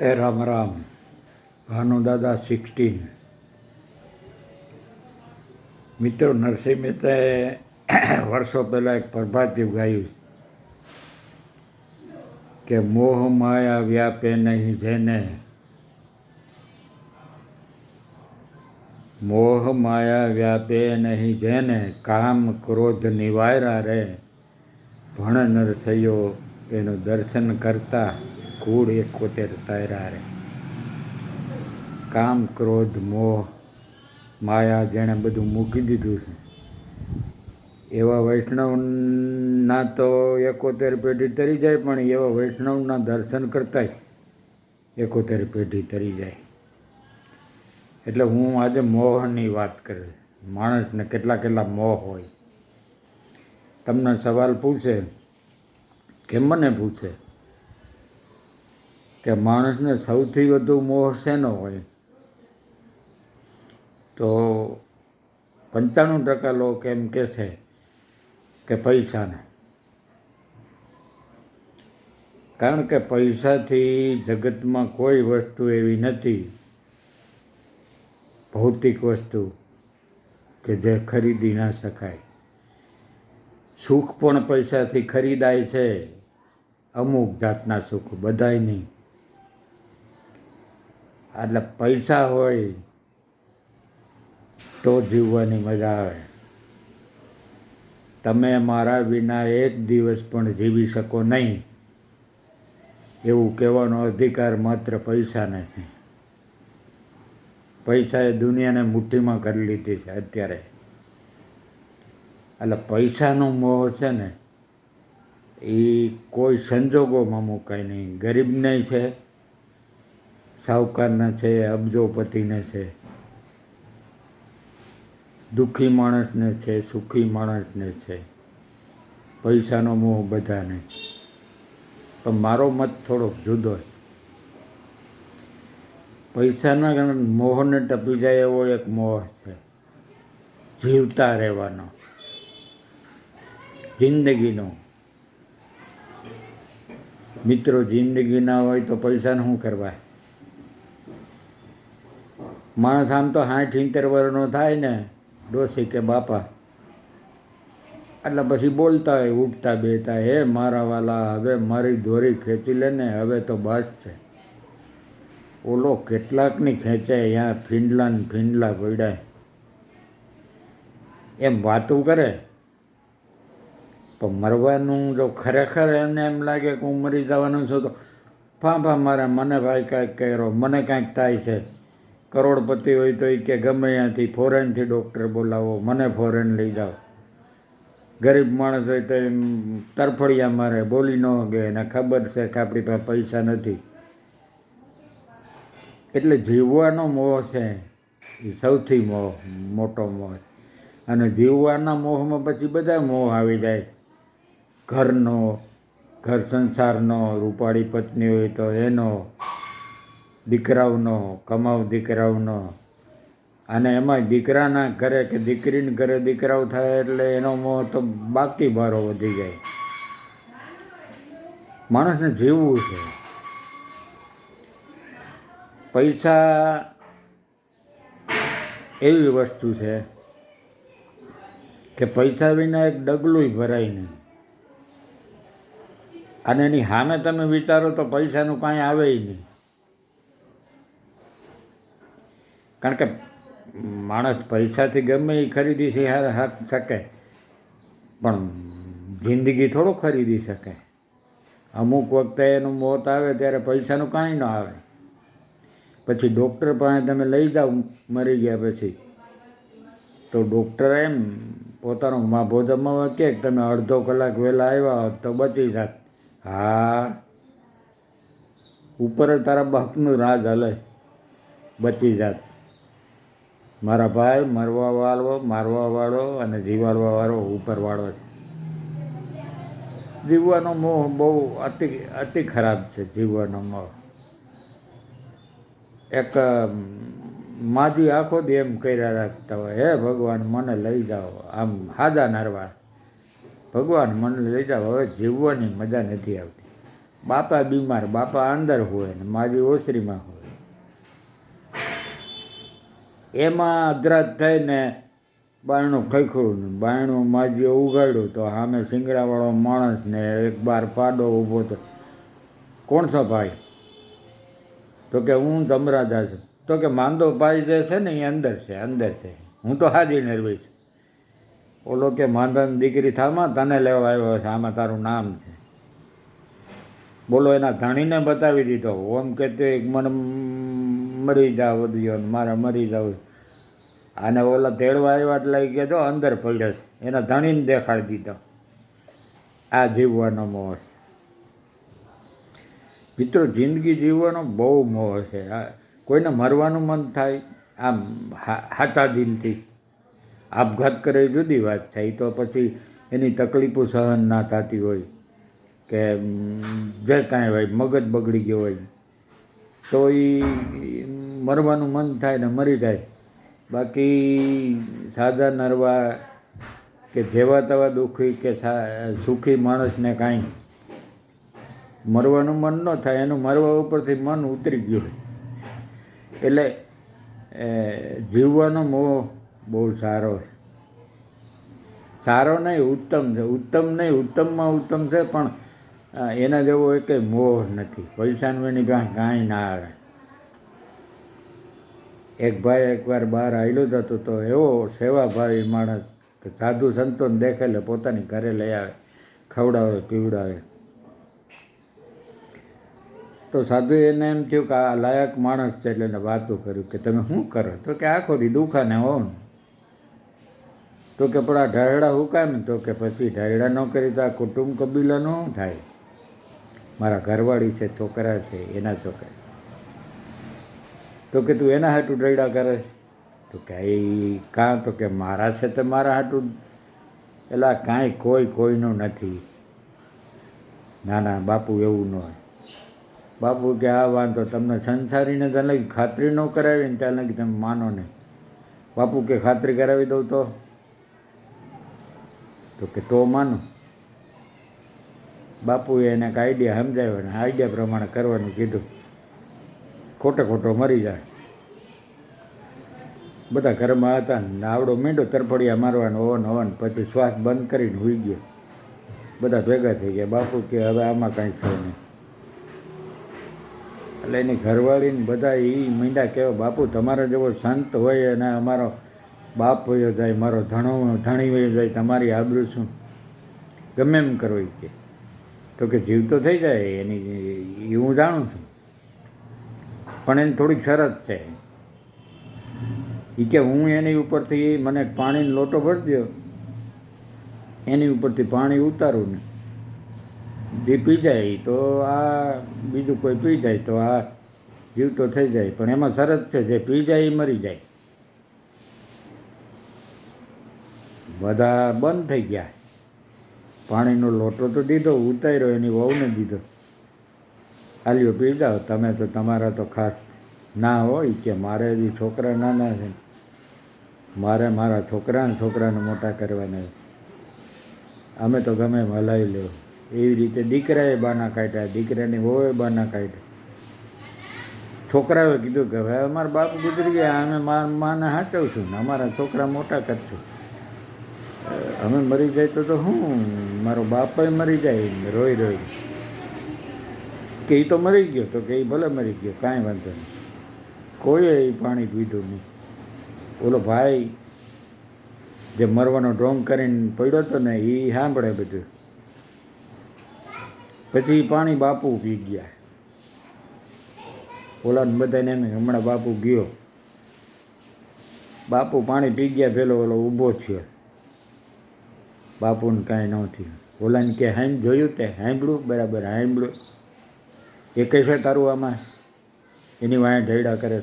એ Ram Ram. ભાનુદાદા sixteen મિત્રો નરસિંહ મહેતાએ વર્ષો પહેલાં એક પ્રભાતિવ ગાયું કે મોહ માયા વ્યાપે નહીં જેને. મોહ માયા વ્યાપે નહીં જેને, કામ ક્રોધ નિવાયરા રે. ભણ નરસૈયો એનું દર્શન કરતા કૂળ એકોતેર તાર્યા રે કામ, ક્રોધ, મોહ, માયા જેણે બધું મૂકી દીધું છે. એવા વૈષ્ણવના તો એકોતેર પેઢી તરી જાય, પણ એવા વૈષ્ણવના દર્શન કરતાંય એકોતેર પેઢી તરી જાય. એટલે હું આજે મોહની વાત કરું માણસને કેટલા કેટલા મોહ હોય. તમને સવાલ પૂછે કે મને પૂછે? કે માણસને સૌથી વધુ મોહ શેનો હોય? તો પંચાણું ટકા લોકો એમ કહે છે કે પૈસાને. કારણ કે પૈસાથી જગતમાં કોઈ વસ્તુ એવી નથી, ભૌતિક વસ્તુ, કે જે ખરીદી ના શકાય. સુખ પણ પૈસાથી ખરીદાય છે. અમુક જાતના સુખ બધાય નહીં. એટલે પૈસા હોય તો જીવવાની મજા આવે. તમે મારા વિના એક દિવસ પણ જીવી શકો નહીં. એવું કહેવાનો અધિકાર માત્ર પૈસાને છે પૈસાએ દુનિયાને મુઠ્ઠીમાં કરી લીધી છે અત્યારે. એટલે પૈસાનો મોહ છે ને એ કોઈ સંજોગોમાં મૂકાય નહીં. ગરીબને છે. સાહુકારને છે, અબજોપતિને છે. દુઃખી માણસને છે, સુખી માણસને છે. પૈસાનો મોહ બધાને. પણ મારો મત થોડોક જુદો છે. પૈસાના મોહને ટપી જાય એવો એક મોહ છે. જીવતા રહેવાનો. જિંદગીનો. મિત્રો, જિંદગી ના હોય તો પૈસાને શું કરવા માણસ આમ તો સાઠ ઇંતેર વર્ષનો થાય ને, ડોસી કે બાપા. એટલે પછી બોલતા હોય, ઉઠતા બેતા હે મારા વાલા, હવે મારી દોરી ખેંચી લે ને, હવે તો બસ છે. ઓલો કેટલાકની ખેંચે અહીંયા ફીંડલા ને ફીંડલા પડ્યા. એમ વાતું કરે. પણ મરવાનું જો ખરેખર એમને એમ લાગે કે હું મરી જવાનું છું, તો ફાંફા મારે, મને ભાઈ કાંઈક કર્યો, મને કાંઈક થાય છે. કરોડપતિ હોય તો એ કે ગમે ત્યાંથી ફોરેનથી ડૉક્ટર બોલાવો, મને ફોરેન લઈ જાઓ. ગરીબ માણસ હોય તો એમ તરફડિયા મારે, બોલી ન કે એને ખબર છે કે આપણી પાસે પૈસા નથી. એટલે જીવવાનો મોહ છે, એ સૌથી મોહ, મોટો મોહ. અને જીવવાના મોહમાં પછી બધા મોહ આવી જાય. ઘરનો, ઘર સંસારનો, રૂપાળી પત્ની હોય તો એનો દીકરાઓનો, કમાવ દીકરાઓનો. અને એમાં દીકરાના ઘરે કે દીકરીને ઘરે દીકરાઓ થાય એટલે એનો મોહ તો બાકી બારો વધી જાય. માણસને જીવવું છે. પૈસા એવી વસ્તુ છે કે પૈસા વિના એક ડગલું ભરાય નહીં. અને એની સામે તમે વિચારો તો પૈસાનું કાંઈ આવે નહીં. કારણ કે માણસ પૈસાથી ગમે એ ખરીદી છે શકે. પણ જિંદગી થોડો ખરીદી શકે. અમુક વખતે એનું મોત આવે ત્યારે પૈસાનું કાંઈ ન આવે. પછી ડૉક્ટર પાસે તમે લઈ જાઓ, મરી ગયા પછી. તો ડૉક્ટર એમ પોતાનો માભો જમાવવા કે તમે અડધો કલાક વહેલા આવ્યા હોત તો બચી જાત. હા. ઉપર તારા બાપનું રાજ હલે. બચી જાત. મારા ભાઈ મરવા વાળો, મારવા વાળો અને જીવાડવાવાળો ઉપરવાળો છે. જીવવાનો મોહ બહુ અતિ અતિ ખરાબ છે જીવવાનો મોહ. એક માજી આખો દી એમ કર્યા રાખતા હોય, હે ભગવાન, મને લઈ જાઓ. આમ હાદા નારવા. ભગવાન, મને લઈ જાઓ. હવે જીવવાની મજા નથી આવતી. બાપા બીમાર, બાપા અંદર હોય ને માજી ઓસરીમાં હોય. એમાં અધરાત થઈને બાયણું ખખડું બાયણું માજીએ ઉગાડ્યું તો સામે શિંગડાવાળો માણસ ને એક બાર પાડો ઊભો તો કોણ છો ભાઈ? તો કે હું જમરાજા છું. તો કે માંદો ભાઈ જે છે ને એ અંદર છે અંદર છે. હું તો હાજી નરવી છું. ઓલો કે માંદાની દીકરી થામાં તને લેવા આવ્યો છે, આમાં તારું નામ છે. બોલો એના ધણીને બતાવી દીધો. ઓમ કે તે મને મરી જાવ ને મારે મરી જાવ. અને ઓલા તેડવા આવ્યા એટલે કે જો અંદર પડ્યો છે. એને ધણીને દેખાડી દીધો. આ જીવવાનો મોહ મિત્રો, જિંદગી જીવવાનો બહુ મોહ છે. કોઈને મરવાનું મન થાય, આમ હાચા દિલથી આપઘાત કરે જુદી વાત એ તો પછી એની તકલીફો સહન ના થતી હોય કે જે કાંઈ હોય, મગજ બગડી ગયો હોય, તો એ મરવાનું મન થાય ને મરી જાય. બાકી સાદા નરવા કે જેવા તેવા દુઃખી કે સુખી માણસને કાંઈ મરવાનું મન ન થાય એનું મરવા ઉપરથી મન ઉતરી ગયું એટલે એ, જીવવાનો મોહ બહુ સારો છે. સારો નહીં ઉત્તમ છે. ઉત્તમ નહીં ઉત્તમમાં ઉત્તમ છે પણ એના જેવો એક મોહ નથી. પૈસાનું એની પાસે કાંઈ ના આવે એક ભાઈ એકવાર બહાર આવેલો જ હતો તો એવો સેવાભાવી માણસ કે સાધુ સંતોને દેખે એટલે પોતાની ઘરે લઈ આવે, ખવડાવે, પીવડાવે. તો સાધુ એને એમ થયું કે આ લાયક માણસ છે એટલે એને વાતો કર્યું કે તમે શું કરો? તો કે આખો દી દુખાને હો તો કે પણ આ ઢાળડા હુકાય ને તો કે પછી ઢાળડા ન કરી તો આ કુટુંબ કબીલાનો થાય? મારા ઘરવાળી છે, છોકરા છે, એના છોકરા. તો કે તું એના હાટું ઢળડા કરે તો કે એ કાં તો કે મારા છે તો મારા હાટું? એલા, કાંઈ કોઈ કોઈનું નથી. ના ના બાપુ એવું ન હોય. બાપુ કે આ વાંધો તમને સંસારીને ત્યાં લગી ખાતરી ન કરાવી ને ત્યાં લગી તમે માનો નહીં. બાપુ કે ખાતરી કરાવી દઉં તો? તો કે તો માનો. બાપુએ એને એક આઈડિયા સમજાવ્યો ને આઈડિયા પ્રમાણે કરવાનું કીધું. ખોટે ખોટો મરી જાય. બધા ઘરમાં હતા ને આવડો મીંડો તરફડિયા મારવાનો ઓવન ઓન, પછી શ્વાસ બંધ કરીને હોઈ ગયો. બધા ભેગા થઈ ગયા. બાપુ કે હવે આમાં કાંઈ છે નહીં. એટલે એની ઘરવાળીને બધા એ મીંડા કહેવા બાપુ, તમારો જેવો સંત હોય અને અમારો બાપ વયો જાય, મારો ધણો, ધણી વયો જાય, તમારી આબરૂ શું? ગમે એમ કરો કે. તો કે જીવ તો થઈ જાય, એની એ હું જાણું છું. પણ એની થોડીક શરત છે. એ કે હું એની ઉપરથી મને પાણીનો લોટો ભરી દો એની ઉપરથી પાણી ઉતારું ને. જે પી જાય તો આ બીજું કોઈ પી જાય તો આ જીવ તો થઈ જાય. પણ એમાં શરત છે, જે પી જાય એ મરી જાય. બધા બંધ થઈ ગયા. પાણીનો લોટો તો દીધો, ઉતાર્યો, એની વહુને દીધો. આલ્યો, પી તમે તો તમારા તો ખાસ ના હોય કે મારે હજી છોકરા નાના છે. મારે મારા છોકરાને છોકરાને મોટા કરવાના. અમે તો ગમે હલાવી લેવું એવી રીતે દીકરાએ બાના કાઢ્યા, દીકરાની વહુએ બાના કાઢ્યા. છોકરાઓએ કીધું કે, હવે અમારા બાપ ગુજરી ગયા, અમે માને સાચવશું ને અમારા છોકરા મોટા કરશું. અમે મરી જાય તો તો શું મારો બાપય મરી જાય રોઈ રોઈ કે એ તો મરી ગયો તો કે એ ભલે મરી ગયો, કાંઈ વાંધો નહીં. કોઈએ એ પાણી પીધું નહીં. ઓલો ભાઈ જે મરવાનો ડ્રોંગ કરીને પડ્યો હતો ને એ સાંભળે બધું. પછી પાણી બાપુ પી ગયા. ઓલાને બધાને એમ હમણાં બાપુ ગયો. બાપુ પાણી પી ગયા, પેલો ઓલો ઊભો થયો. બાપુને કાંઈ ન થયું. ઓલાને કે હાઈમ જોયું તે? હાંભળ્યું? બરાબર, હાંભળ્યું. એ કહેશે તારું આમાં? એની વાંહે ઢેડા કરે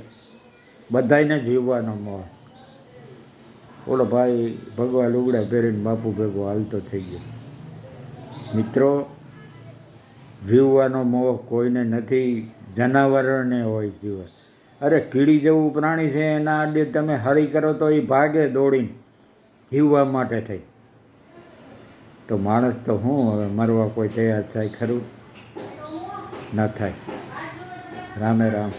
બધાને જીવવાનો મોહ. ઓલો ભાઈ ભગવા લુગડા પહેરીને બાપુ ભેગો હાલતો થઈ ગયો. મિત્રો, જીવવાનો મોહ કોઈને નથી, જનાવરને હોય જીવન. અરે કીડી જેવું પ્રાણી છે એના આડે તમે હળી કરો તો એ ભાગે દોડીને જીવવા માટે થઈ. તો માણસ તો હું હવે મરવા કોઈ તૈયાર થાય ખરું? ન થાય. રામે રામ.